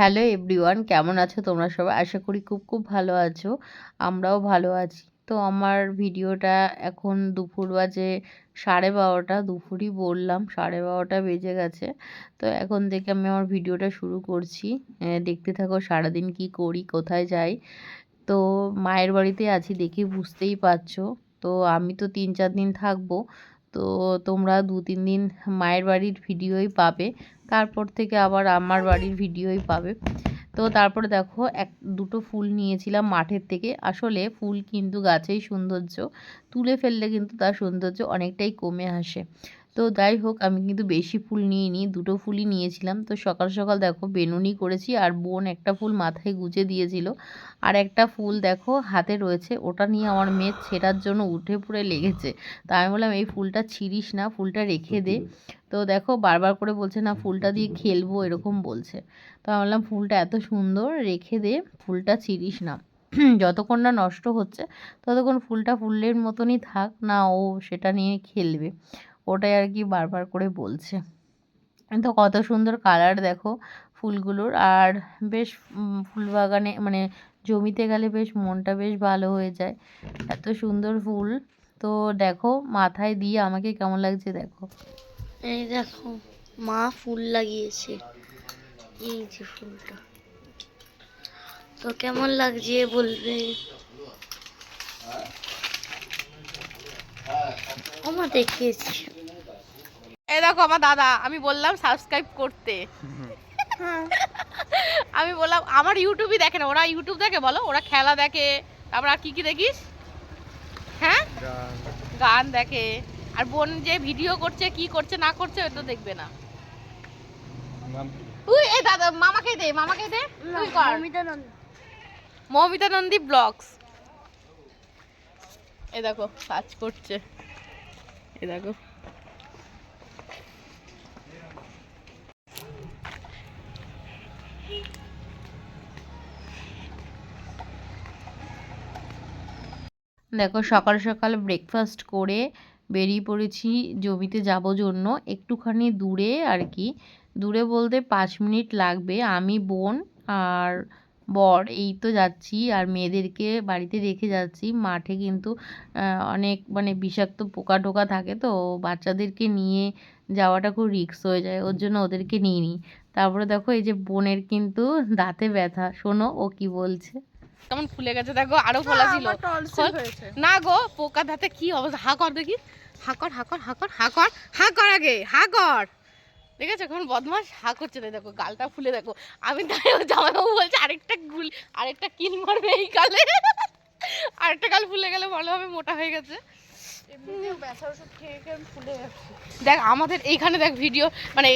Hello everyone কেমন আছো তোমরা সবাই? আশা করি খুব খুব ভালো আছো। আমরাও ভালো আছি। তো আমার ভিডিওটা এখন দুপুর বাজে সাড়ে বারোটা, দুপুরই বললাম সাড়ে বারোটা বেজে গেছে। তো এখন থেকে আমি আমার ভিডিওটা শুরু করছি। দেখতে থাকো সারাদিন কি করি, কোথায় যাই। তো মায়ের বাড়িতে আছি দেখি বুঝতেই পারছ। তো আমি তো তিন চার দিন থাকব। তো তোমরা দু, তিন দিন মায়ের বাড়ির ভিডিওই পাবে। তারপর থেকে আবার আমার বাড়ির ভিডিওই পাবে। তো তারপরে দেখো, এক, দুটো ফুল নিয়েছিলাম মাঠের থেকে। আসলে ফুল কিন্তু গাছেই সৌন্দর্য। তুলে ফেললে কিন্তু তার সৌন্দর্য অনেকটাই কমে আসে। তো যাই হোক আমি কিন্তু বেশি ফুল নিইনি দুটো ফুলই নিয়েছিলাম। তো সকাল সকাল দেখো বেনুনি করেছি আর বোন একটা ফুল মাথায় গুজে দিয়েছিল। আর একটা ফুল দেখো হাতে রয়েছে ওটা নিয়ে আমার মেয়ে ছেঁড়ার জন্য উঠে পড়ে লেগেছে। তা আমি বললাম এই ফুলটা ছিঁড়িস না ফুলটা রেখে দে। তো দেখো বারবার করে বলছে না ফুলটা দিয়ে খেলব এরকম বলছে। তো আমি বললাম ফুলটা এত সুন্দর রেখে দে ফুলটা ছিঁড়িস না। যতক্ষণ না নষ্ট হচ্ছে ততক্ষণ ফুলটা ফুলের মতনই থাক না ও সেটা নিয়ে খেলবে। ওটাই আর কি বারবার করে বলছে। তো কত সুন্দর কালার দেখো ফুলগুলোর। আর বেশ ফুল বাগানে মানে জমিতে গেলে বেশ মনটা বেশ ভালো হয়ে যায়। এত সুন্দর ফুল। তো দেখো মাথায় দিয়ে আমাকে কেমন লাগছে দেখো। এই দেখো, মা ফুল লাগিয়েছে। এই যে ফুলটা। তো কেমন লাগছে বলবে? আমার দেখিয়েছি। এই দেখো আমার দাদা আমি বললাম সাবস্ক্রাইব করতে। আমি বললাম আমার ইউটিউবই দেখে না ওরা ইউটিউব দেখে বলো ওরা খেলা দেখে তারপর আর কি কি দেখিস? হ্যাঁ? গান দেখে। আর বোন যে ভিডিও করছে কি করছে না করছে ওটা দেখবে না। তুই এই দাদা মামাকে দে মামাকে দে তুই কর। মৌমিতা নন্দী ব্লগস। এই দেখো কাজ করছে। এই দেখো। দেখো সকাল সকাল ব্রেকফাস্ট করে বেরিয়ে পড়েছি জমিতে যাব জন্য। একটুখানি দূরে আর কি। দূরে বলতে পাঁচ মিনিট লাগবে। আমি, বোন আর বর, এই তো যাচ্ছি। আর মেয়েদেরকে বাড়িতে রেখে যাচ্ছি। মাঠে কিন্তু অনেক মানে বিষাক্ত পোকা টোকা থাকে তো, বাচ্চাদেরকে নিয়ে যাওয়াটা খুব রিস্ক হয়ে যায়। ওর জন্য ওদেরকে নিয়ে নিই তারপরে দেখো এই যে বোনের কিন্তু দাঁতে ব্যথা। শোনো ও কি বলছে। কেমন ফুলে গেছে দেখো আরও ফোলা ছিল। না গো পোকা ধাতে কি অবস্থা? হা কর দেখি। হা কর হা কর হা কর হা কর হা কর আগে হা কর। ঠিক আছে এখন বদমাস হা করছে দেখো গালটা ফুলে দেখো। আমি তাই জামাইবাবু বলছে আরেকটা গুল আরেকটা কিল মারবে এই গালে আরেকটা গাল ফুলে গেলে ভালো হবে মোটা হয়ে গেছে। দেখ আমাদের এইখানে দেখ ভিডিও মানে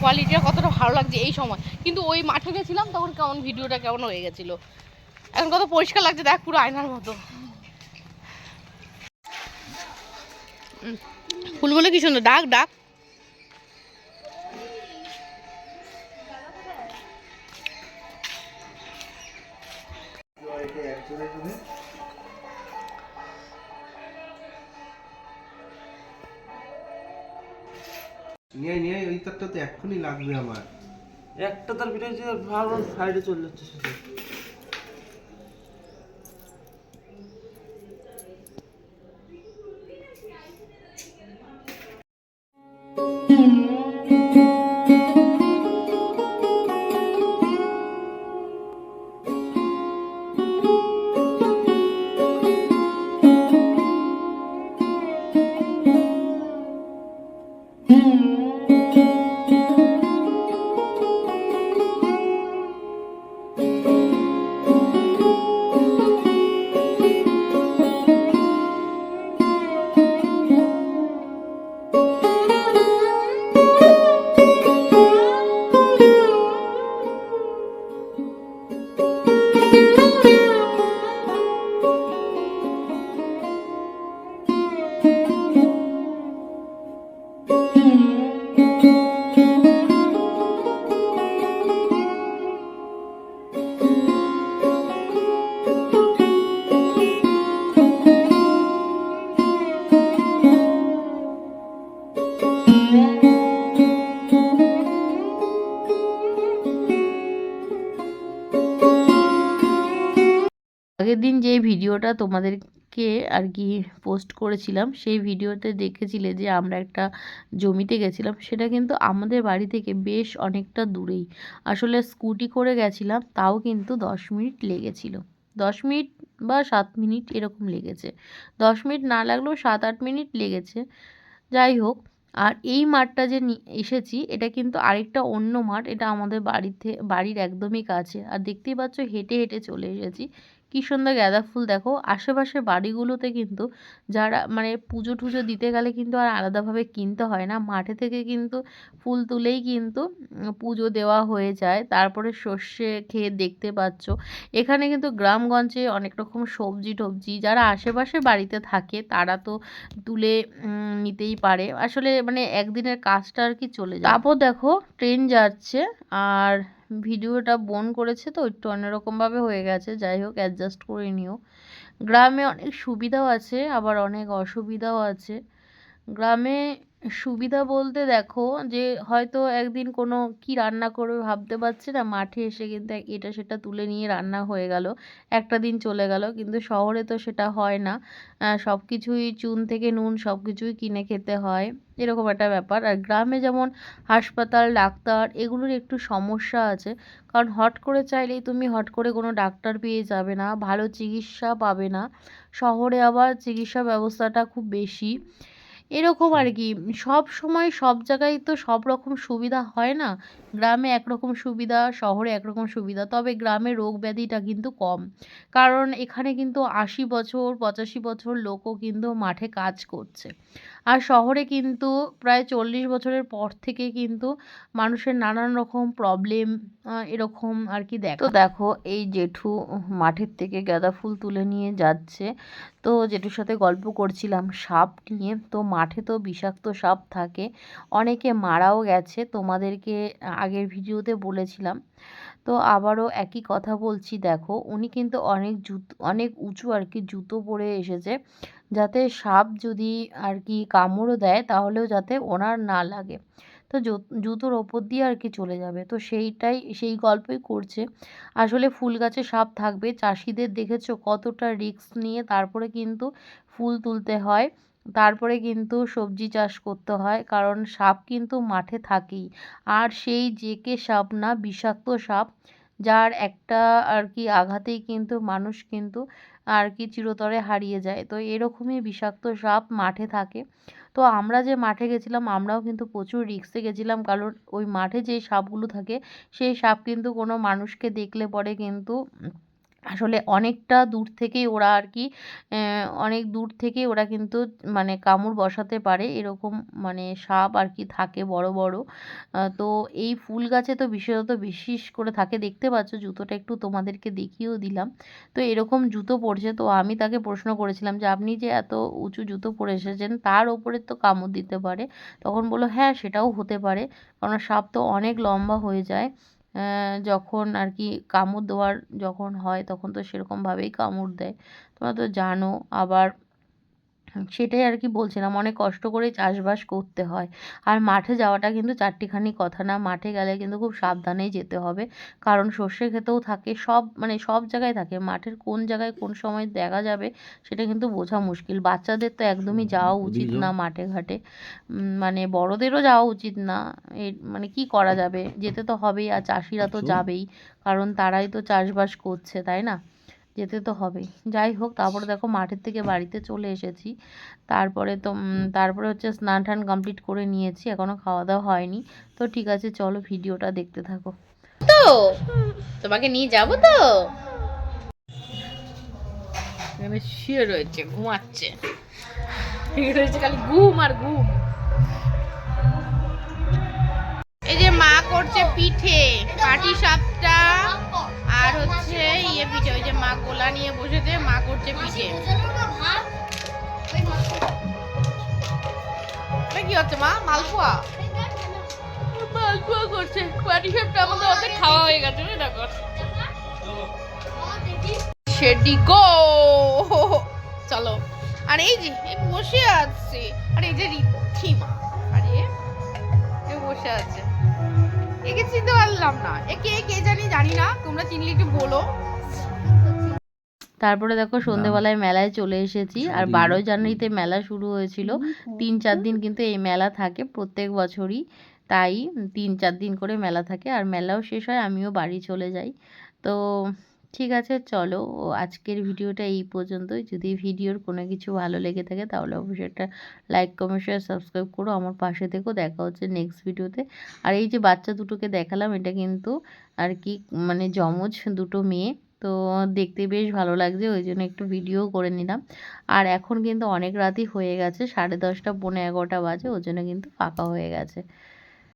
কোয়ালিটিটা কতটা ভালো লাগছে এই সময়। কিন্তু ওই মাঠে গেছিলাম তখন কেমন ভিডিওটা কেমন হয়ে গেছিল। এখন কত পরিষ্কার লাগছে দেখ পুরো আয়নার মতো। ফুলগুলো কি সুন্দর ডাক ডাক। নিয়ে নিয়ে ওই তারটা তো এক্ষুনি লাগবে আমার। একটা তার ভিতরে যে ভালো সাইডে চলে যাচ্ছে আগের দিন যে ভিডিওটা তোমাদেরকে আর কি পোস্ট করেছিলাম, সেই ভিডিওতে দেখেছিলে যে আমরা একটা জমিতে গেছিলাম, সেটা কিন্তু আমাদের বাড়ি থেকে বেশ অনেকটা দূরেই। আসলে স্কুটি করে গেছিলাম, তাও কিন্তু দশ মিনিট লেগেছিল। দশ মিনিট বা সাত মিনিট এরকম লেগেছে। দশ মিনিট না লাগলেও সাত আট মিনিট লেগেছে। যাই হোক, আর এই মাঠটা যে এসেছি, এটা কিন্তু আরেকটা অন্য মাঠ, এটা আমাদের বাড়িতে, বাড়ির একদমই কাছে। আর দেখতেই পাচ্ছ, হেঁটে হেঁটে চলে এসেছি। কী সুন্দর গাঁদা ফুল দেখো। আশেপাশে বাড়িগুলোতে কিন্তু যারা মানে পুজো টুজো দিতে গেলে কিন্তু আর আলাদাভাবে কিনতে হয় না। মাঠে থেকে কিন্তু ফুল তুলেই কিন্তু পুজো দেওয়া হয়ে যায়। তারপরে সর্ষে খেয়ে দেখতে পাচ্ছ। এখানে কিন্তু গ্রামগঞ্জে অনেক রকম সবজি টবজি যারা আশেপাশে বাড়িতে থাকে তারা তো তুলে নিতেই পারে। আসলে মানে একদিনের কাজটা আর কি চলে যায়। তারপর দেখো, ট্রেন যাচ্ছে আর ভিডিওটা বোন করেছে তো একটু অন্যরকমভাবে হয়ে গেছে, যাই হোক অ্যাডজাস্ট করে নিও। গ্রামে অনেক সুবিধাও আছে, আবার অনেক অসুবিধাও আছে। গ্রামে সুবিধা বলতে দেখো যে, হয়তো একদিন কোনো কি রান্না করবে ভাবতে পারছি না, মাঠে এসে কিন্তু এটা সেটা তুলে নিয়ে রান্না হয়ে গেল, একটা দিন চলে গেল। কিন্তু শহরে তো সেটা হয় না। সব কিছুই চুন থেকে নুন সব কিছুই কিনে খেতে হয়। এরকম একটা ব্যাপার। আর গ্রামে যেমন হাসপাতাল, ডাক্তার এগুলোর একটু সমস্যা আছে। কারণ হট করে চাইলেই তুমি হট করে কোনো ডাক্তার পেয়ে যাবে না, ভালো চিকিৎসা পাবে না। শহরে আবার চিকিৎসা ব্যবস্থাটা খুব বেশি। এরকম আর কি সব সময় সব জায়গায় তো সব রকম সুবিধা হয় না। গ্রামে একরকম সুবিধা, শহরে একরকম সুবিধা, তবে গ্রামে রোগ ব্যাধিটা কিন্তু কম। কারণ এখানে কিন্তু আশি বছর, পঁচাশি বছর লোকও কিন্তু মাঠে কাজ করছে। আর শহরে কিন্তু প্রায় চল্লিশ বছরের পর থেকে কিন্তু মানুষের নানান রকম প্রবলেম এরকম আর কি দেখো। তো দেখো, এই জেঠু মাঠের থেকে গাঁদা ফুল তুলে নিয়ে যাচ্ছে। তো জেঠুর সাথে গল্প করছিলাম সাপ নিয়ে। তো মাঠে তো বিষাক্ত সাপ থাকে। অনেকে মারাও গেছে। তোমাদেরকে আগের ভিডিওতে বলেছিলাম। তো আবারও একই কথা বলছি, দেখো, উনি কিন্তু অনেক জুতো, অনেক উঁচু আর কি জুতো পরে এসেছে। যাতে সাপ যদি আর কি কামড়ও দেয়, তাহলেও যাতে ওনার না লাগে। তো জুতোর ওপর দিয়ে আর কি চলে যাবে। তো সেইটাই, সেই গল্পই করছে। আসলে ফুল গাছে সাপ থাকবে, চাষিদের দেখেছ কতটা রিস্ক নিয়ে তারপরে কিন্তু ফুল তুলতে হয়। তারপরে কিন্তু সবজি চাষ করতে হয়। কারণ সাপ কিন্তু মাঠে থাকেই। আর সেই জেকে সাপ না, বিষাক্ত সাপ, যার একটা আর কি আঘাতেই কিন্তু মানুষ কিন্তু আর কি চিরতরে হারিয়ে যায়। তো এরকমই বিষাক্ত সাপ মাঠে থাকে। তো আমরা যে মাঠে গেছিলাম, আমরাও কিন্তু প্রচুর রিস্কে গেছিলাম। কারণ ওই মাঠে যে সাপগুলো থাকে, সেই সাপ কিন্তু কোনো মানুষকে দেখলে পরে কিন্তু আসলে অনেকটা দূর থেকেই ওরা আর কি অনেক দূর থেকে ওরা কিন্তু মানে কামড় বসাতে পারে, এরকম মানে সাপ আর কি থাকে বড় বড়। তো এই ফুল গাছে তো বিশেষত বিশেষ করে থাকে। দেখতে পাচ্ছ জুতোটা একটু তোমাদেরকে দেখিয়েও দিলাম। তো এরকম জুতো পরছে তো আমি তাকে প্রশ্ন করেছিলাম যে, আপনি যে এত উঁচু জুতো পরে এসেছেন, তার ওপরে তো কামড় দিতে পারে? তখন বলল হ্যাঁ সেটাও হতে পারে। কারণ সাপ তো অনেক লম্বা হয়ে যায়। যখন আর কি কামড় দেওয়ার যখন হয়, তখন তো সেরকমভাবেই কামড় দেয়। তোমরা তো জানো, আবার সেটাই আর কি বলছিলাম অনেক কষ্ট করে চাষবাস করতে হয়। আর মাঠে যাওয়াটা কিন্তু চারটিখানি কথা না মাঠে গেলে কিন্তু খুব সাবধানেই যেতে হবে। কারণ সর্ষে ক্ষেতেও থাকে সব মানে সব জায়গায় থাকে মাঠের কোন জায়গায় কোন সময় দেখা যাবে সেটা কিন্তু বোঝা মুশকিল। বাচ্চাদের তো একদমই যাওয়া উচিত না মাঠে ঘাটে। মানে বড়দেরও যাওয়া উচিত না এ মানে কি করা যাবে? যেতে তো হবেই আর চাষিরা তো যাবেই কারণ তারাই তো চাষবাস করছে তাই না? যেতে তো হবেই। যাই হোক, তারপরে দেখো মাঠের থেকে বাড়িতে চলে এসেছি। তারপরে তো তারপরে হচ্ছে স্নান টান কমপ্লিট করে নিয়েছি এখনও খাওয়া দাওয়া হয়নি। তো ঠিক আছে, চলো ভিডিওটা দেখতে থাকো। তো, তোমাকে নিয়ে যাব তো? এখানে শুয়ে রয়েছে, ঘুমাচ্ছে। রয়েছে খালি ঘুম আর ঘুম। এই যে মা করছে পিঠে, পাটি সাপটা। আর হচ্ছে ইয়ে পিঠে ওই যে মা গোলা নিয়ে বসেছে মা করছে পিঠে। কি হচ্ছে মা? মালপোয়া? মালপোয়া করছে। পাটি সাপটা আমাদের অর্ধেক খাওয়া হয়ে গেছে না শেডি গো! চলো। আর এই যে বসে আছে। আর এই যে রিথিমা আরে বসে আছে। একে চিনতে পারলাম না। এ কে কে জানি জানি না। তোমরা চিনলে একটু বলো। তারপরে দেখো সন্ধেবেলায় মেলায় চলে এসেছি। আর বারোই জানুয়ারিতে মেলা শুরু হয়েছিল। তিন চার দিন কিন্তু এই মেলা থাকে প্রত্যেক বছরই। তাই তিন চার দিন করে মেলা থাকে। আর মেলাও শেষ হয় আমিও বাড়ি চলে যাই। তো ঠিক আছে, চলো। ও আজকের ভিডিওটা এই পর্যন্তই। যদি ভিডিওর কোনো কিছু ভালো লেগে থাকে, তাহলে অবশ্যই একটা লাইক কমেন্ট শেয়ার সাবস্ক্রাইব করো। আমার পাশে থেকেও দেখা হচ্ছে নেক্সট ভিডিওতে। আর এই যে বাচ্চা দুটোকে দেখালাম, এটা কিন্তু আর কি মানে যমজ দুটো মেয়ে। তো দেখতে বেশ ভালো লাগছে, ওই জন্য একটু ভিডিও করে নিলাম। আর এখন কিন্তু অনেক রাতই হয়ে গেছে, সাড়ে দশটা, পৌনে এগারোটা বাজে ওই জন্য কিন্তু ফাঁকা হয়ে গেছে।